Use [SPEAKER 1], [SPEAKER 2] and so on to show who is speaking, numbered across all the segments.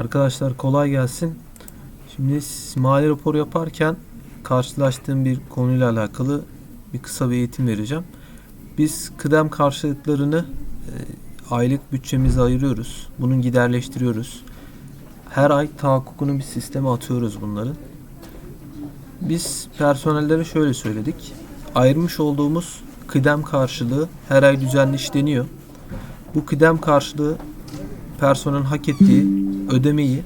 [SPEAKER 1] Arkadaşlar kolay gelsin. Şimdi mali rapor yaparken karşılaştığım bir konuyla alakalı bir kısa bir eğitim vereceğim. Biz kıdem karşılıklarını e, aylık bütçemize ayırıyoruz. Bunun giderleştiriyoruz. Her ay tahakkukunu bir sisteme atıyoruz bunların. Biz personellere şöyle söyledik. Ayırmış olduğumuz kıdem karşılığı her ay düzenli işleniyor. Bu kıdem karşılığı personelin hak ettiği ödemeyi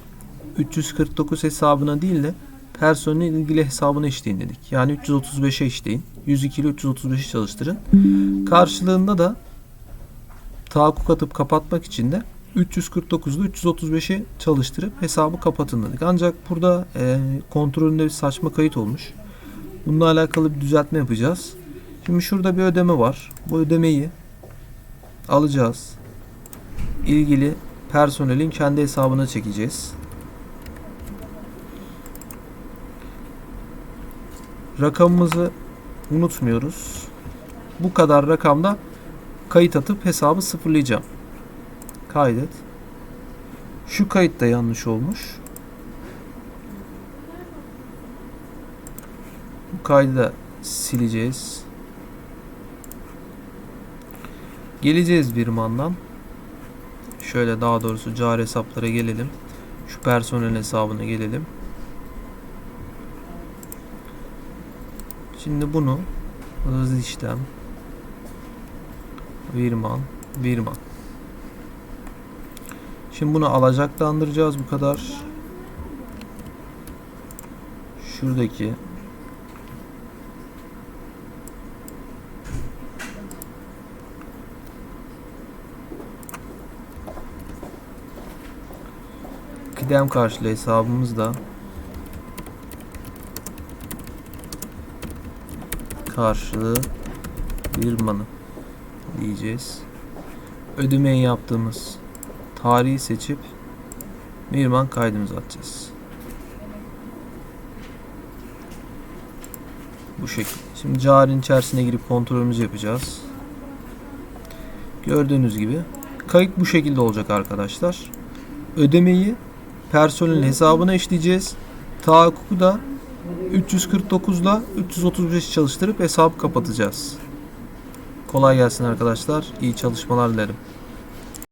[SPEAKER 1] 349 hesabına değil de personelin ilgili hesabına işleyin dedik. Yani 335'e işleyin. 102 ile 335'i çalıştırın. Karşılığında da tahakkuk atıp kapatmak için de 349'da 335'i çalıştırıp hesabı kapatın dedik. Ancak burada e, kontrolünde bir saçma kayıt olmuş. Bununla alakalı bir düzeltme yapacağız. Şimdi şurada bir ödeme var. Bu ödemeyi alacağız. İlgili personelin kendi hesabına çekeceğiz. Rakamımızı unutmuyoruz. Bu kadar rakamda kayıt atıp hesabı sıfırlayacağım. Kaydet. Şu kayıt da yanlış olmuş. Bu kaydı da sileceğiz. Geleceğiz bir mandan. Şöyle daha doğrusu cari hesaplara gelelim. Şu personel hesabına gelelim. Şimdi bunu hızlı işlem Virman Virman Şimdi bunu alacaklandıracağız bu kadar. Şuradaki kıdem karşılığı hesabımızda karşılığı Virman'ı diyeceğiz. Ödemeyi yaptığımız tarihi seçip Virman kaydımızı atacağız. Bu şekilde. Şimdi carinin içerisine girip kontrolümüzü yapacağız. Gördüğünüz gibi kayıt bu şekilde olacak arkadaşlar. Ödemeyi personelin hesabına işleyeceğiz. Tahakkuku da 349 ile 335 çalıştırıp hesabı kapatacağız. Kolay gelsin arkadaşlar. İyi çalışmalar dilerim.